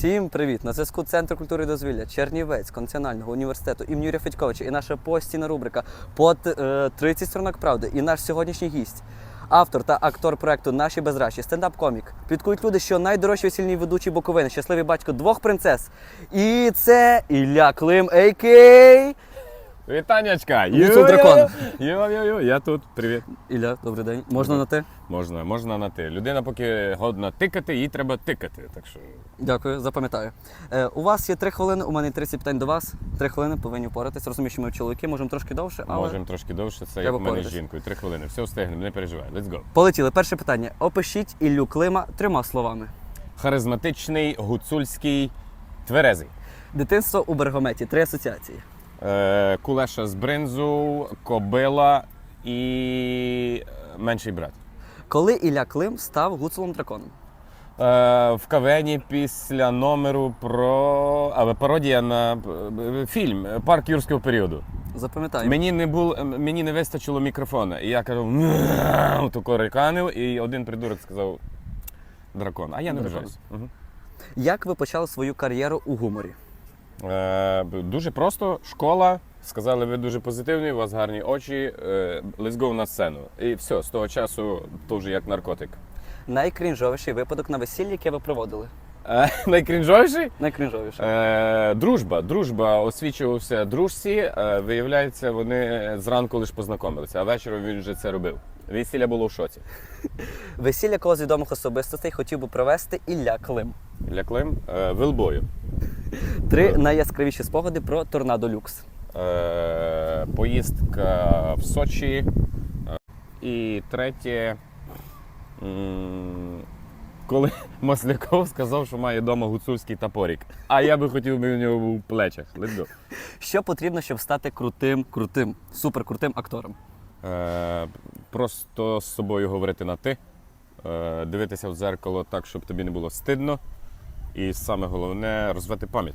Всім привіт! На зв'язку Центр культури і дозвілля Чернівецького національного університету імені Юрія Федьковича і наша постійна рубрика под е, 30 сторонок правди. І наш сьогоднішній гість, автор та актор проекту Наші безращі, стендап-комік. Підкують люди, що найдорожчі весільні ведучі Буковини, щасливий батько двох принцес. І це Ілля Клим, а.к.а. Вітаннячка! Гуцул дракон. Йо-йо-йо, я тут. Привіт. Ілля, добрий день. Можна на те? Можна, можна на ти. Людина, поки годна тикати, їй треба тикати. Так що Дякую, запам'ятаю. Е, у вас є три хвилини, у мене є 30 питань до вас. Три хвилини повинні впоратись. Розумію, що ми чоловіки, можемо трошки довше, але можемо трошки довше. Це як в мене з жінкою. Три хвилини. Все встигнемо, не переживай. Let's go. полетіли. Перше питання. Опишіть Іллю Клима трьома словами. Харизматичний, гуцульський, тверезий. Дитинство у Бергометі. Три асоціації. Е, кулеша з бринзу, кобила і е, менший брат. Коли Ілля Клим став гуцулом драконом. Е, в кавені після номеру про а, пародія на е, фільм Парк юрського періоду. Запам'ятаю. Мені не було, мені не вистачило мікрофона. І я кажу, «Мяу», тако реканив, і один придурок сказав дракон. А я не Дракон. Угу. Як ви почали свою кар'єру у гуморі? Е, дуже просто, школа. Сказали, ви дуже позитивний, у вас гарні очі. Е, let's go на сцену. І все, з того часу то вже як наркотик. Найкрінжовіший випадок на весіллі, яке ви проводили. Е, найкрінжовіший? Найкрінжовіший. Е, дружба. Дружба освічувався дружці. Е, виявляється, вони зранку лише познайомилися, а вечором він вже це робив. Весілля було в шоці. Весілля когось з відомих особистостей хотів би провести Ілля Клим. Для Клим е, вилбою. Три найяскравіші спогади про торнадо люкс. Е, поїздка в Сочі. Е, і третє. Коли Масляков сказав, що має вдома гуцульський топорик. А я би хотів, би у нього був в плечах. Let's go. Що потрібно, щоб стати крутим, крутим, суперкрутим актором? Е, просто з собою говорити на ти, е, дивитися в дзеркало так, щоб тобі не було стидно. І саме головне розвити пам'ять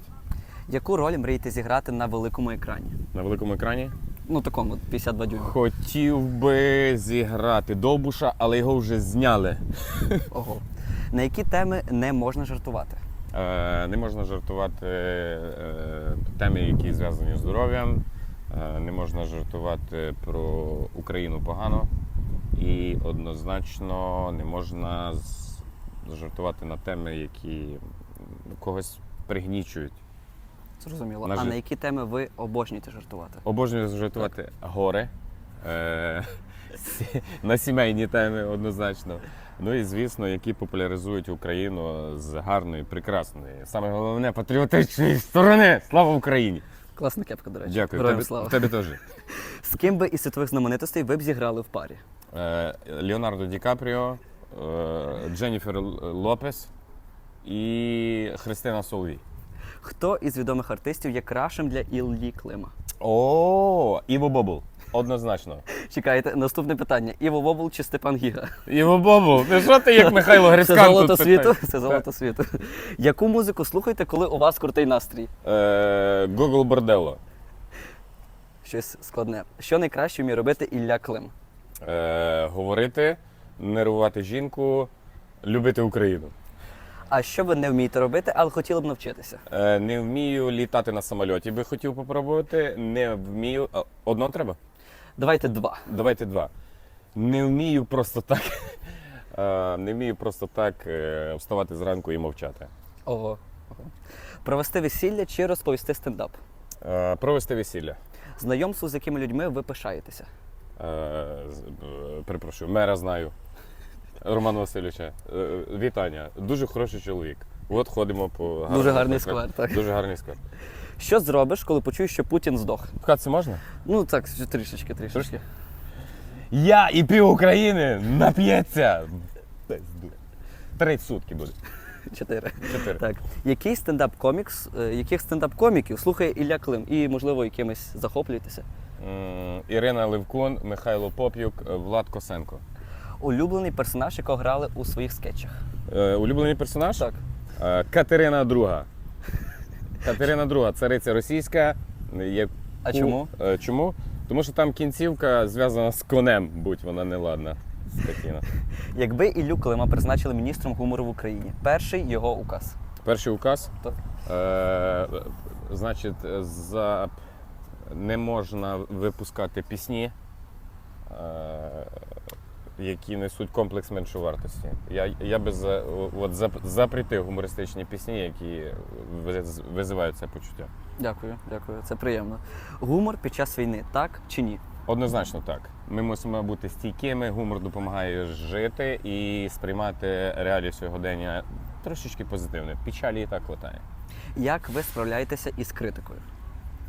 Яку роль мрієте зіграти на великому екрані? на великому екрані. Ну такому 52 дюйма. Хотів би зіграти Довбуша, але його вже зняли. Ого. На які теми не можна жартувати? Е, не можна жартувати е, теми, які зв'язані з здоров'ям. Е, не можна жартувати про Україну погано. І однозначно не можна жартувати на теми, які когось пригнічують. Зрозуміло. На А жит- на які теми ви обожнюєте жартувати? Обожнюю жартувати гори. Е, на сімейні теми однозначно. Ну і звісно, які популяризують Україну з гарної, прекрасної, саме головне патріотичної сторони. Слава Україні! Класна кепка, до речі. Дякую. Героям Тебе, слава. тебе теж. З ким би із світових знаменитостей ви б зіграли в парі? Е, Леонардо Ді Капріо, е, Дженніфер Лопес і Христина Соловій. Хто із відомих артистів є кращим для Іллі Клима? О, Іво Бобул. Однозначно. Чекайте, наступне питання: Іво Вобул чи Степан Гіга? Іво Бобул, ти що ти як Михайло Це золото тут світу. Це золото світу. Яку музику слухаєте, коли у вас крутий настрій? Е, Google Борделло. Щось складне. Що найкраще вміє робити Ілля Клим? Е, говорити, нервувати жінку, любити Україну. А що ви не вмієте робити, але хотіли б навчитися? Е, не вмію літати на самольоті, би хотів попробувати. Не вмію. а, Одно треба? Давайте два. Давайте два. Не вмію просто так. е, Не вмію просто так е, вставати зранку і мовчати. Ого. Ого. Провести весілля чи розповісти стендап? Е, Провести весілля. Знайомство, з якими людьми ви пишаєтеся. Е, з- е, Перепрошую, мера знаю. Романа Васильовича. Е, Вітання. Дуже хороший чоловік. От ходимо по гарному Дуже гарний сквер, так. Дуже гарний сквер. Що зробиш, коли почуєш, що Путін здох? Пхатися можна? Ну так, трішечки, трішечки. Я і пів України нап'ється. Три сутки буде. Чотири. Чотири. Так. Який стендап-комікс, е, яких стендап-коміків слухає Ілля Клим? І, можливо, якимось захоплюєтеся? Ірина Левкун, Михайло Поп'юк, е, Влад Косенко. Улюблений персонаж, якого грали у своїх скетчах. Е, Улюблений персонаж? Так. Е, Катерина II. Катерина II, цариця російська. яку- А чому? Е, Чому? Тому що там кінцівка зв'язана з конем, будь вона неладна. Скотіна. Якби Іллю Клима призначили міністром гумору в Україні, перший його указ. Перший указ. Так. Е, значить, за... не можна випускати пісні, е, які несуть комплекс меншовартості. Я, я би за, от, зап- запретив гумористичні пісні, які визивають це почуття. Дякую, дякую. Це приємно. Гумор під час війни, так чи ні? Однозначно так. Ми мусимо бути стійкими, гумор допомагає жити і сприймати реалії сьогодення трошечки позитивно. Печалі і так хватає. Як ви справляєтеся із критикою?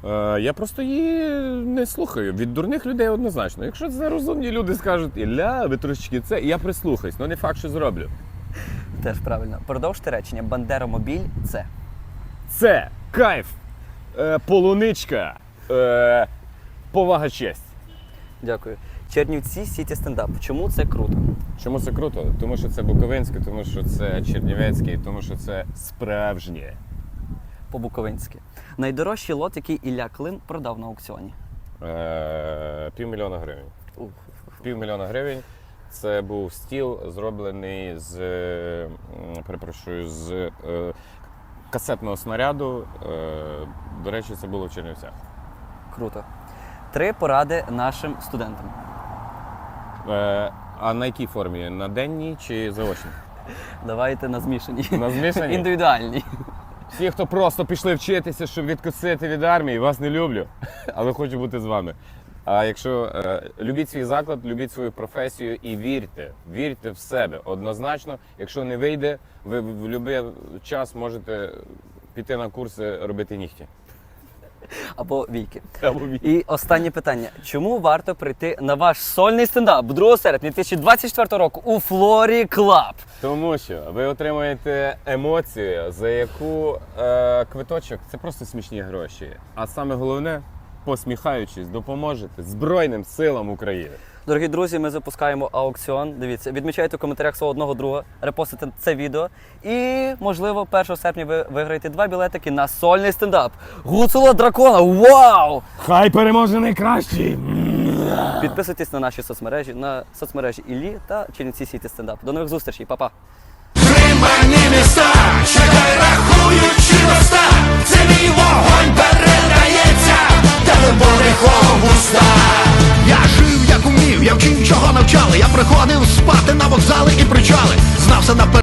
Е, я просто її не слухаю. Від дурних людей однозначно. Якщо це розумні люди скажуть, Ілля, ви трошечки це, я прислухаюсь, але не факт, що зроблю. Теж правильно. Продовжте речення. Бандеромобіль це. Це кайф, е, полуничка, е, повага честь. Дякую. Чернівці Сіті стендап. Чому це круто? Чому це круто? Тому що це Буковинське, тому що це Чернівецьке, тому що це справжнє. По-буковинськи. Найдорожчий лот, який Ілля Клим продав на аукціоні. Е, півмільйона гривень. Ух. Півмільйона гривень. Це був стіл, зроблений з, е, перепрошую, з е, касетного снаряду. Е, до речі, це було в Чернівцях. Круто. Три поради нашим студентам. Е, а на якій формі? На денній чи заочній? Давайте на змішані. На змішаній? Індивідуальні. Всі, хто просто пішли вчитися, щоб відкусити від армії, вас не люблю, але хочу бути з вами. А якщо е, любіть свій заклад, любіть свою професію і вірте, вірте в себе. Однозначно, якщо не вийде, ви в будь-який час можете піти на курси робити нігті. Або війки. Або І останнє питання: чому варто прийти на ваш сольний стендап 2 серпня 2024 року у Флорі Клаб? Тому що ви отримаєте емоцію, за яку е, квиточок це просто смішні гроші. А саме головне, посміхаючись, допоможете Збройним силам України. Дорогі друзі, ми запускаємо аукціон. Дивіться, відмічайте в коментарях свого одного друга, репостите це відео. І, можливо, 1 серпня ви виграєте два білетики на сольний стендап. Гуцула дракона! Вау! Хай переможе найкращий! Підписуйтесь на наші соцмережі, на соцмережі Іллі та Чернівці Сіті Стендап. До нових зустрічей, па-па! застали. Я приходив спати на вокзали і причали, знався наперед.